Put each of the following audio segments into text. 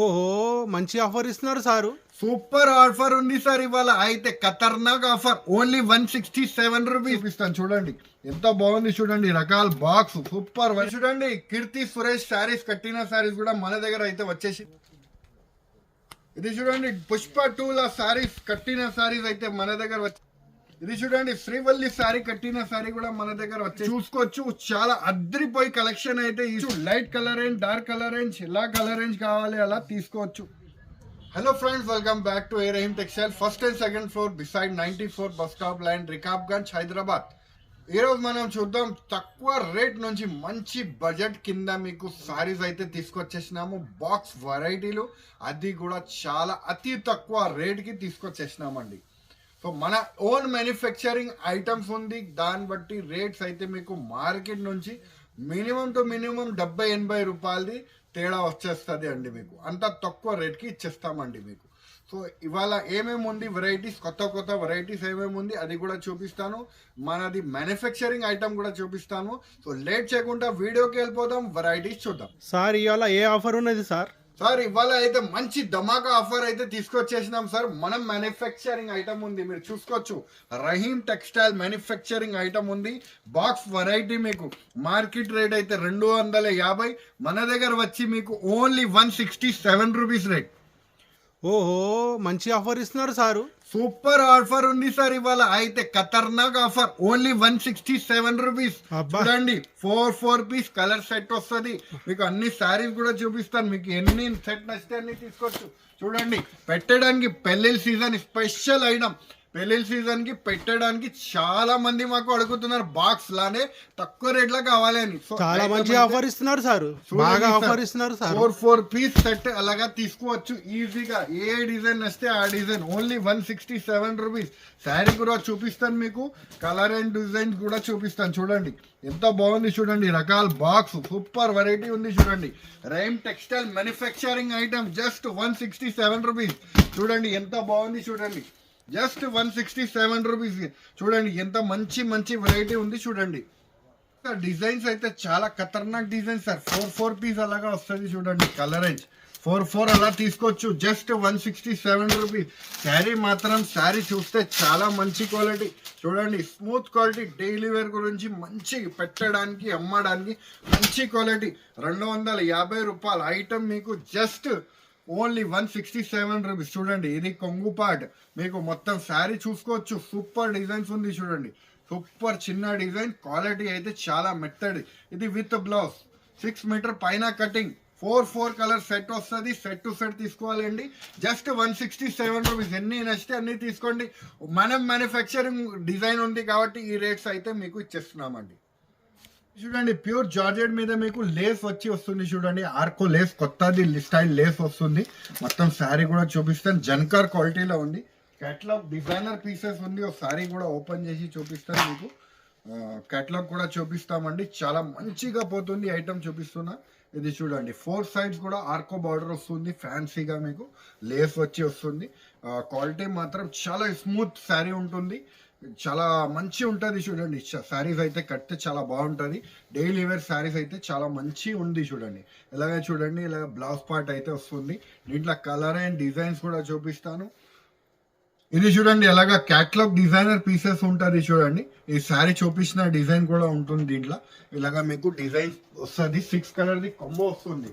ఓహో మంచి ఆఫర్ ఇస్తున్నారు సారు. సూపర్ ఆఫర్ ఉంది సార్ ఇవాళ. అయితే ఖతర్నాక్ offer. Only one sixty seven rupees ఇస్తాను. చూడండి. ఎంత బాగుంది చూడండి. రకాల బాక్స్. సూపర్ చూడండి. కీర్తి సురేష్ శారీస్ కట్టిన శారీస్ కూడా మన దగ్గర అయితే వచ్చేసి ఇది చూడండి. పుష్ప టూ శారీస్ కట్టిన శారీస్ అయితే మన దగ్గర వచ్చి ఇది చూడండి శ్రీవల్లి శారీ కట్టిన శారీ కూడా మన దగ్గర వచ్చి చూసుకోవచ్చు. చాలా అద్రిపోయి కలెక్షన్ అయితే light colour range dark colour range ఎలా కలర్ రేంజ్ కావాలి అలా తీసుకోవచ్చు. Hello friends welcome back to our Rahim textile first and second floor beside ninety four bus stop line Rikabganj Hyderabad ఈ రోజు మనం చూద్దాం తక్కువ రేట్ నుంచి మంచి బడ్జెట్ కింద మీకు సారీస్ అయితే తీసుకొచ్చేసినాము. బాక్స్ వెరైటీలు అది కూడా చాలా అతి తక్కువ రేట్కి తీసుకొచ్చేసినామండి. సో మన ఓన్ మ్యానుఫ్యాక్చరింగ్ ఐటమ్స్ ఉంది. దాన్ని బట్టి రేట్స్ అయితే మీకు మార్కెట్ నుంచి మినిమం టు మినిమం డెబ్బై ఎనభై రూపాయలది తేడా వచ్చేస్తుంది అండి మీకు. అంత తక్కువ రేట్కి ఇచ్చేస్తామండి మీకు. సో ఇవాళ ఏమేమి ఉంది? వెరైటీస్ కొత్త కొత్త వెరైటీస్ ఏమేమి ఉంది? అది కూడా చూపిస్తాను. మనది మ్యానుఫ్యాక్చరింగ్ ఐటమ్ కూడా చూపిస్తాను. సో లేట్ చేయకుండా వీడియోకి వెళ్ళిపోదాం. వెరైటీస్ చూద్దాం. సార్ ఇవాళ ఏ ఆఫర్ ఉన్నది సార్? సార్ ఇవాళ అయితే మంచి ధమాకా ఆఫర్ అయితే తీసుకొచ్చేసినాం సార్. మనం మ్యానుఫ్యాక్చరింగ్ ఐటమ్ ఉంది మీరు చూసుకోవచ్చు. రహీం టెక్స్టైల్ మ్యానుఫ్యాక్చరింగ్ ఐటమ్ ఉంది. బాక్స్ వెరైటీ మీకు మార్కెట్ రేట్ అయితే రెండు వందల యాభై. మన దగ్గర వచ్చి మీకు only one sixty seven rupees rate ఓహో మంచి ఆఫర్ ఇస్తున్నారు సారు. సూపర్ ఆఫర్ ఉంది సార్ ఇవాళ. అయితే ఖతర్నాక్ offer. Only one sixty seven rupees. చూడండి four four piece colour set వస్తుంది. మీకు అన్ని శారీస్ కూడా చూపిస్తాను. మీకు ఎన్ని సెట్ నచ్చితే అన్ని తీసుకోవచ్చు. చూడండి పెట్టడానికి పెళ్ళిళ్ళ సీజన్ స్పెషల్ ఐటమ్ పెళ్ళిళ్ళ సీజన్కి పెట్టడానికి చాలా మంది మాకు అడుగుతున్నారు బాక్స్ లానే తక్కువ రేట్లో కావాలి అని. చాలా మంచి ఆఫర్ ఇస్తున్నారు సారు. బాగా. ఆఫర్ ఇస్తున్నారు sir. Four four piece set అలాగా తీసుకోవచ్చు. ఈజీగా ఏ డిజైన్ వస్తే ఆ design. Only one sixty seven rupees sari కూడా చూపిస్తాను మీకు. కలర్ అండ్ డిజైన్ కూడా చూపిస్తాను. చూడండి. ఎంత బాగుంది చూడండి. రకాల బాక్స్ సూపర్ వెరైటీ ఉంది చూడండి. Rahim textile manufacturing item just one sixty seven rupees చూడండి ఎంత బాగుంది చూడండి. Just one sixty seven rupees చూడండి ఎంత మంచి మంచి వెరైటీ ఉంది చూడండి. సార్ డిజైన్స్ అయితే చాలా ఖతర్నాక్ design sir four four piece అలాగా వస్తుంది చూడండి కలర్ రేంజ్ ఫోర్ ఫోర్ అలా తీసుకోవచ్చు. Just one sixty seven rupees sari మాత్రం శారీ చూస్తే చాలా మంచి క్వాలిటీ చూడండి స్మూత్ క్వాలిటీ డైలీ వేర్ గురించి మంచి పెట్టడానికి అమ్మడానికి మంచి క్వాలిటీ రెండు వందల యాభై రూపాయల ఐటమ్ మీకు just only one sixty seven rupees. చూడండి ఇది కొంగు పార్ట్. మీకు మొత్తం శారీ చూసుకోవచ్చు. సూపర్ డిజైన్స్ ఉంది చూడండి. సూపర్ చిన్న డిజైన్. క్వాలిటీ అయితే చాలా మెత్తడి. ఇది విత్ బ్లౌజ్. సిక్స్ మీటర్ పైన cutting. Four four colour set వస్తుంది. సెట్ టు సెట్ తీసుకోవాలండి. Just one sixty seven rupees. ఎన్ని నచ్చితే అన్ని తీసుకోండి. మనం మ్యానుఫ్యాక్చరింగ్ డిజైన్ ఉంది కాబట్టి ఈ రేట్స్ అయితే మీకు ఇచ్చేస్తున్నామండి. చూడండి ప్యూర్ జార్జెట్ మీద మీకు లేస్ వచ్చి వస్తుంది చూడండి. ఆర్కో లేస్ కొత్తది స్టైల్ లేస్ వస్తుంది. మొత్తం శారీ కూడా చూపిస్తాను. జన్కర్ క్వాలిటీలో ఉంది. కేటలాగ్ డిజైనర్ పీసెస్ ఉంది. ఒక శారీ కూడా ఓపెన్ చేసి చూపిస్తాను మీకు. కేటలాగ్ కూడా చూపిస్తామండి. చాలా మంచిగా పోతుంది ఐటమ్ చూపిస్తున్నా. ఇది చూడండి ఫోర్ సైడ్స్ కూడా ఆర్కో బార్డర్ వస్తుంది ఫ్యాన్సీగా మీకు. లేస్ వచ్చి వస్తుంది. క్వాలిటీ మాత్రం చాలా స్మూత్ శారీ ఉంటుంది. చాలా మంచి ఉంటుంది చూడండి శారీస్ అయితే కడితే చాలా బాగుంటుంది. డైలీ వేర్ శారీస్ అయితే చాలా మంచి ఉంది చూడండి. ఇలాగే చూడండి ఇలాగ బ్లౌజ్ పార్ట్ అయితే వస్తుంది. దీంట్లో కలర్ అండ్ డిజైన్స్ కూడా చూపిస్తాను. ఇది చూడండి ఎలాగ క్యాట్లాగ్ డిజైనర్ పీసెస్ ఉంటుంది చూడండి. ఈ శారీ చూపించిన డిజైన్ కూడా ఉంటుంది దీంట్లో. ఇలాగ మీకు డిజైన్ వస్తుంది. సిక్స్ కలర్ది కొమ్మ వస్తుంది.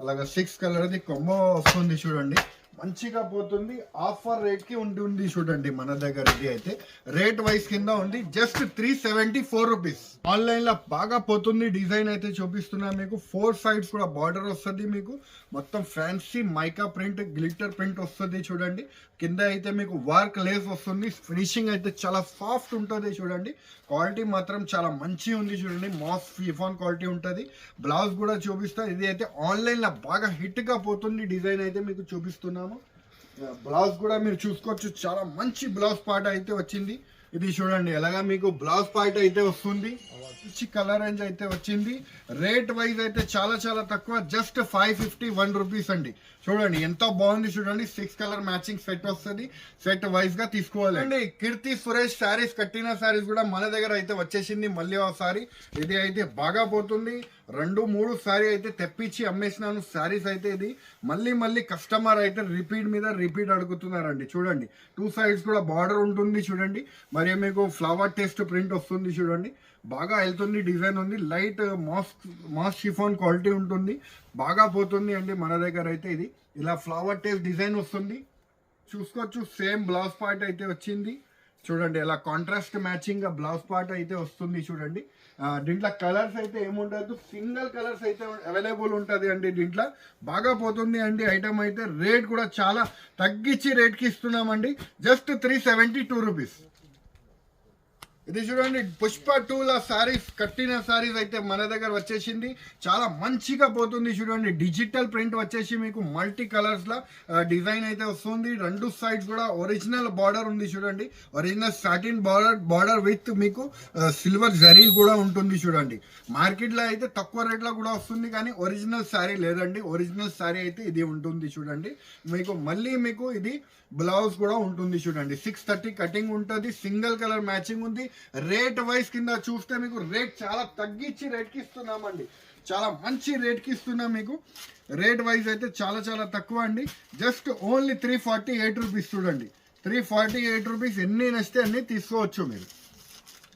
అలాగా సిక్స్ కలర్ది కొమ్మ వస్తుంది చూడండి. మంచిగా పోతుంది. ఆఫర్ రేట్కి ఉంటుంది చూడండి మన దగ్గర ఇది అయితే. రేట్ వైస్ కింద ఉంది. Just three seventy four rupees. ఆన్లైన్లో బాగా పోతుంది. డిజైన్ అయితే చూపిస్తున్నా మీకు. ఫోర్ సైడ్స్ కూడా బార్డర్ వస్తుంది మీకు. మొత్తం fancy mica print glitter print వస్తుంది చూడండి. కింద అయితే మీకు వర్క్ లేస్ వస్తుంది. ఫినిషింగ్ అయితే చాలా సాఫ్ట్ ఉంటుంది చూడండి. క్వాలిటీ మాత్రం చాలా మంచి ఉంది చూడండి. మాస్ ఫిఫాన్ క్వాలిటీ ఉంటుంది. బ్లౌజ్ కూడా చూపిస్తా. ఇది అయితే ఆన్లైన్లో బాగా హిట్గా పోతుంది. డిజైన్ అయితే మీకు చూపిస్తున్నాము బ్లౌజ్ కూడా మీరు చూసుకోవచ్చు. చాలా మంచి బ్లౌజ్ పార్ట్ అయితే వచ్చింది. ఇది చూడండి ఎలాగా మీకు బ్లౌజ్ పార్ట్ అయితే వస్తుంది. మంచి కలర్ రేంజ్ అయితే వచ్చింది. రేట్ వైజ్ అయితే చాలా చాలా తక్కువ. Just five fifty one rupees అండి. చూడండి ఎంత బాగుంది చూడండి. సిక్స్ కలర్ మ్యాచింగ్ సెట్ వస్తుంది. సెట్ వైజ్గా తీసుకోవాలండి కీర్తి సురేష్ శారీస్ కట్టిన శారీస్ కూడా మన దగ్గర అయితే వచ్చేసింది. మళ్ళీ ఒకసారి ఇది అయితే బాగా పోతుంది. రెండు మూడు సారీ అయితే తెప్పించి అమ్మేసినాను. సారీస్ అయితే ఇది. మళ్ళీ మళ్ళీ కస్టమర్ అయితే రిపీట్ మీద రిపీట్ అడుగుతున్నారండి. చూడండి. టూ సైడ్స్ కూడా బార్డర్ ఉంటుంది చూడండి. మరి మీకు ఫ్లవర్ టెస్ట్ ప్రింట్ వస్తుంది చూడండి. బాగా వెళ్తుంది డిజైన్ ఉంది. Light moss moss chiffon quality ఉంటుంది. బాగా పోతుంది అండి మన దగ్గర అయితే ఇది. ఇలా ఫ్లవర్ టేస్ట్ డిజైన్ వస్తుంది. చూసుకోవచ్చు సేమ్ బ్లౌజ్ పార్ట్ అయితే వచ్చింది. చూడండి ఇలా కాంట్రాస్ట్ మ్యాచింగ్ బ్లౌజ్ పార్ట్ అయితే వస్తుంది చూడండి. దీంట్లో కలర్స్ అయితే ఏముండదు. సింగిల్ కలర్స్ అయితే అవైలబుల్ ఉంటుంది అండి దీంట్లో. బాగా పోతుంది అండి ఐటమ్ అయితే. రేట్ కూడా చాలా తగ్గించి రేట్కి ఇస్తున్నామండి. Just three seventy two rupees. ఇది చూడండి పుష్ప టూ లా సారీస్ కట్టిన సారీస్ అయితే మన దగ్గర వచ్చేసింది. చాలా మంచిగా పోతుంది చూడండి. డిజిటల్ ప్రింట్ వచ్చేసి మీకు మల్టీ కలర్స్ లా డిజైన్ అయితే వస్తుంది. రెండు సైడ్స్ కూడా ఒరిజినల్ బార్డర్ ఉంది చూడండి. Original satin border border with మీకు సిల్వర్ జరీ కూడా ఉంటుంది చూడండి. మార్కెట్లో అయితే తక్కువ రేట్లో కూడా వస్తుంది కానీ ఒరిజినల్ శారీ లేదండి. ఒరిజినల్ శారీ అయితే ఇది ఉంటుంది చూడండి. మీకు మళ్ళీ మీకు ఇది బ్లౌజ్ కూడా ఉంటుంది చూడండి. సిక్స్ థర్టీ కటింగ్ ఉంటుంది. సింగిల్ కలర్ మ్యాచింగ్ ఉంది. రేట్ వైజ్ కింద చూస్తే మీకు రేట్ చాలా తగ్గించి రేట్కి ఇస్తున్నామండి. చాలా మంచి రేట్కి ఇస్తున్నాం మీకు. రేట్ వైజ్ అయితే చాలా చాలా తక్కువ అండి. Just only three forty eight rupees చూడండి. త్రీ ఫార్టీ ఎయిట్ రూపీస్ ఎన్ని నచ్చితే అన్ని తీసుకోవచ్చు మీరు.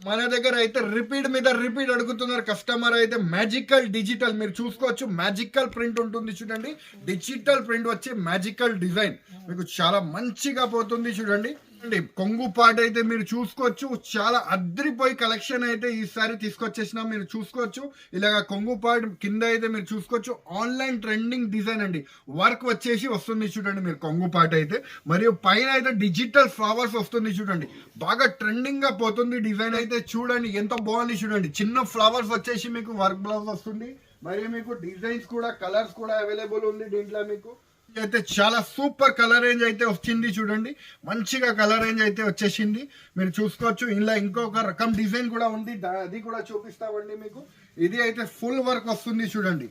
మన దగ్గర అయితే రిపీట్ మీద రిపీట్ అడుగుతున్నారు. కస్టమర్ అయితే మ్యాజికల్ డిజిటల్ మీరు చూసుకోవచ్చు. మ్యాజికల్ ప్రింట్ ఉంటుంది చూడండి. డిజిటల్ ప్రింట్ వచ్చి మ్యాజికల్ డిజైన్. మీకు చాలా మంచిగా పోతుంది చూడండి. అండి కొంగు పాట అయితే మీరు చూసుకోవచ్చు. చాలా అద్రిపోయి కలెక్షన్ అయితే ఈసారి తీసుకొచ్చేసిన మీరు చూసుకోవచ్చు. ఇలాగ కొంగు పాట కింద అయితే మీరు చూసుకోవచ్చు. ఆన్లైన్ ట్రెండింగ్ డిజైన్ అండి. వర్క్ వచ్చేసి వస్తుంది చూడండి మీరు కొంగు పాట అయితే. మరియు పైన అయితే డిజిటల్ ఫ్లవర్స్ వస్తుంది చూడండి. బాగా ట్రెండింగ్గా పోతుంది డిజైన్ అయితే. చూడండి ఎంత బాగుంది చూడండి. చిన్న ఫ్లవర్స్ వచ్చేసి మీకు వర్క్ బ్లౌజ్ వస్తుంది. మరియు మీకు డిజైన్స్ కూడా కలర్స్ కూడా అవైలబుల్ ఉంది దీంట్లో మీకు. అయితే చాలా సూపర్ కలర్ రేంజ్ అయితే వచ్చింది చూడండి. మంచిగా కలర్ రేంజ్ అయితే వచ్చేసింది. మీరు చూసుకోవచ్చు. ఇలా ఇంకొక రకం డిజైన్ కూడా ఉంది. అది కూడా చూపిస్తామండి మీకు. ఇది అయితే ఫుల్ వర్క్ వస్తుంది చూడండి.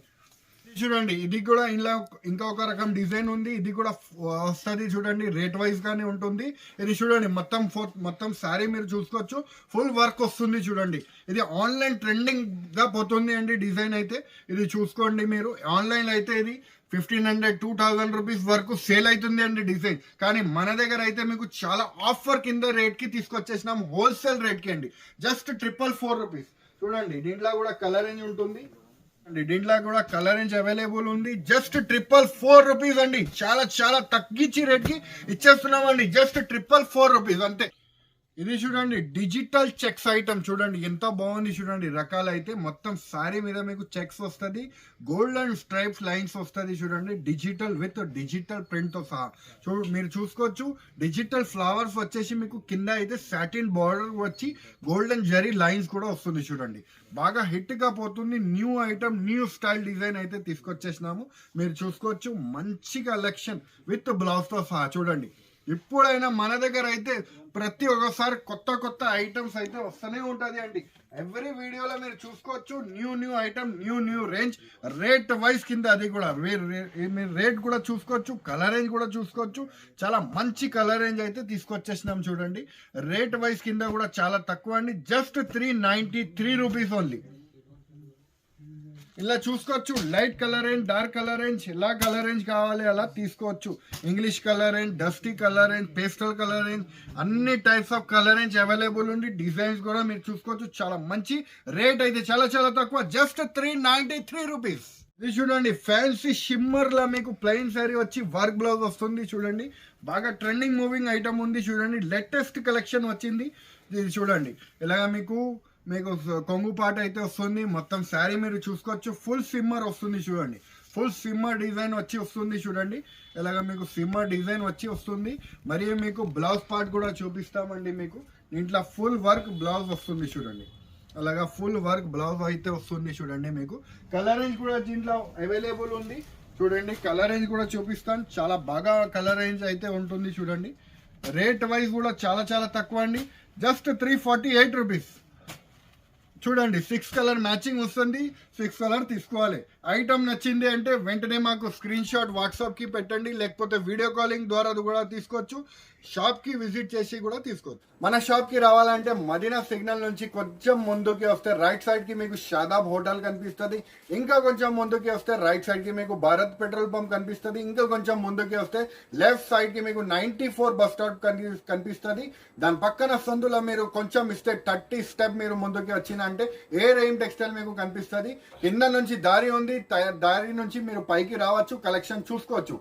చూడండి ఇది కూడా ఇలా ఒక రకం డిజైన్ ఉంది ఇది కూడా వస్తుంది చూడండి రేట్ వైజ్ గానే ఉంటుంది. ఇది చూడండి మొత్తం ఫోర్ మొత్తం శారీ మీరు చూసుకోవచ్చు ఫుల్ వర్క్ వస్తుంది చూడండి. ఇది ఆన్లైన్ ట్రెండింగ్గా పోతుంది అండి డిజైన్ అయితే. ఇది చూసుకోండి మీరు ఆన్లైన్ అయితే ఇది fifteen hundred two thousand rupees వరకు సేల్ అవుతుంది అండి డిజైన్. కానీ మన దగ్గర అయితే మీకు చాలా ఆఫర్ కింద రేట్కి తీసుకొచ్చేసినాం హోల్సేల్ రేట్కి అండి. జస్ట్ ట్రిపుల్ ఫోర్ రూపీస్ చూడండి దీంట్లో కూడా కలరింగ్ ఉంటుంది. అండి దీంట్లో కూడా కలరింగ్ అవైలబుల్ ఉంది. జస్ట్ ట్రిపుల్ ఫోర్ రూపీస్ అండి. చాలా చాలా తగ్గించి రేట్కి జస్ట్ ట్రిపుల్ ఫోర్ రూపీస్ అంతే. ఇది చూడండి డిజిటల్ చెక్స్ ఐటమ్ చూడండి ఎంత బాగుంది చూడండి. రకాలు అయితే మొత్తం శారీ మీద మీకు చెక్స్ వస్తుంది. గోల్డ్ అండ్ స్ట్రైప్స్ లైన్స్ వస్తుంది చూడండి. డిజిటల్ విత్ డిజిటల్ ప్రింట్తో సహా. చూ మీరు చూసుకోవచ్చు డిజిటల్ ఫ్లవర్స్ వచ్చేసి మీకు కింద అయితే సాటిన్ బార్డర్ వచ్చి గోల్డెన్ జరీ లైన్స్ కూడా వస్తుంది చూడండి. బాగా హిట్గా పోతుంది. New item new style design అయితే తీసుకొచ్చేసినాము. మీరు చూసుకోవచ్చు మంచి కలెక్షన్ విత్ బ్లౌజ్తో సహా. చూడండి ఇప్పుడైనా మన దగ్గర అయితే ప్రతి ఒక్కసారి కొత్త కొత్త ఐటమ్స్ అయితే వస్తూనే ఉంటుంది అండి. ఎవ్రీ వీడియోలో మీరు చూసుకోవచ్చు. New new item new new range rate wise కింద అది కూడా మీరు మీరు రేట్ కూడా చూసుకోవచ్చు. కలర్ రేంజ్ కూడా చూసుకోవచ్చు. చాలా మంచి కలర్ రేంజ్ అయితే తీసుకొచ్చేసినాం చూడండి. రేట్ వైజ్ కింద కూడా చాలా తక్కువ అండి. Just three ninety three rupees only ఇలా చూసుకోవచ్చు. Light colour and dark colour and ఎలా కలర్ రేంజ్ కావాలి అలా తీసుకోవచ్చు. English colour and dusty colour and pastel colour range అన్ని types of colour range available ఉంది డిజైన్స్ కూడా మీరు చూసుకోవచ్చు. చాలా మంచి రేట్ అయితే చాలా చాలా తక్కువ. Just three ninety three rupees. ఇది చూడండి ఫ్యాన్సీ షిమ్మర్ లా మీకు ప్లెయిన్ సారీ వచ్చి వర్క్ బ్లౌజ్ వస్తుంది చూడండి. బాగా ట్రెండింగ్ మూవింగ్ ఐటమ్ ఉంది చూడండి. లేటెస్ట్ కలెక్షన్ వచ్చింది. ఇది చూడండి ఇలాగ మీకు మీకు కొంగు పాట అయితే వస్తుంది. మొత్తం శారీ మీరు చూసుకోవచ్చు. ఫుల్ సిమ్మర్ వస్తుంది చూడండి. ఫుల్ సిమ్మర్ డిజైన్ వచ్చి వస్తుంది చూడండి. ఇలాగ మీకు సిమ్మర్ డిజైన్ వచ్చి వస్తుంది. మరియు మీకు బ్లౌజ్ పార్ట్ కూడా చూపిస్తామండి మీకు. దీంట్లో ఫుల్ వర్క్ బ్లౌజ్ వస్తుంది చూడండి. అలాగా ఫుల్ వర్క్ బ్లౌజ్ అయితే వస్తుంది చూడండి మీకు. కలర్ రేంజ్ కూడా దీంట్లో అవైలబుల్ ఉంది. చూడండి కలర్ రేంజ్ కూడా చూపిస్తాను. చాలా బాగా కలర్ రేంజ్ అయితే ఉంటుంది చూడండి. రేట్ వైజ్ కూడా చాలా చాలా తక్కువ అండి. Just three forty eight rupees చూడండి సిక్స్ కలర్ మ్యాచింగ్ వస్తుంది సిక్స్ కలర్ తీసుకోవాలి. ఐటమ్ నచ్చింది అంటే వెంటనే మాకు స్క్రీన్ షాట్ వాట్సాప్కి పెట్టండి లేకపోతే వీడియో కాలింగ్ ద్వారా కూడా తీసుకోవచ్చు. షాప్కి విజిట్ చేసి కూడా తీసుకోవచ్చు. మన షాప్కి రావాలంటే మదీనా సిగ్నల్ నుంచి కొంచెం ముందుకి వస్తే రైట్ సైడ్కి మీకు షాదాబ్ హోటల్ కనిపిస్తుంది. ఇంకా కొంచెం ముందుకి వస్తే రైట్ సైడ్కి మీకు భారత్ పెట్రోల్ పంప్ కనిపిస్తుంది. ఇంకా కొంచెం ముందుకి వస్తే లెఫ్ట్ సైడ్కి మీకు నైన్టీ ఫోర్ బస్ స్టాప్ కనిపి కనిపిస్తుంది. దాని పక్కన సందులో మీరు కొంచెం ఇస్తే థర్టీ స్టెప్ మీరు ముందుకి వచ్చిన అంటే ఏ రెయిన్ టెక్స్టైల్ మీకు కనిపిస్తుంది? కింద నుంచి దారి ఉంది దారి నుంచి మీరు పైకి రావచ్చు కలెక్షన్ చూసుకోవచ్చు.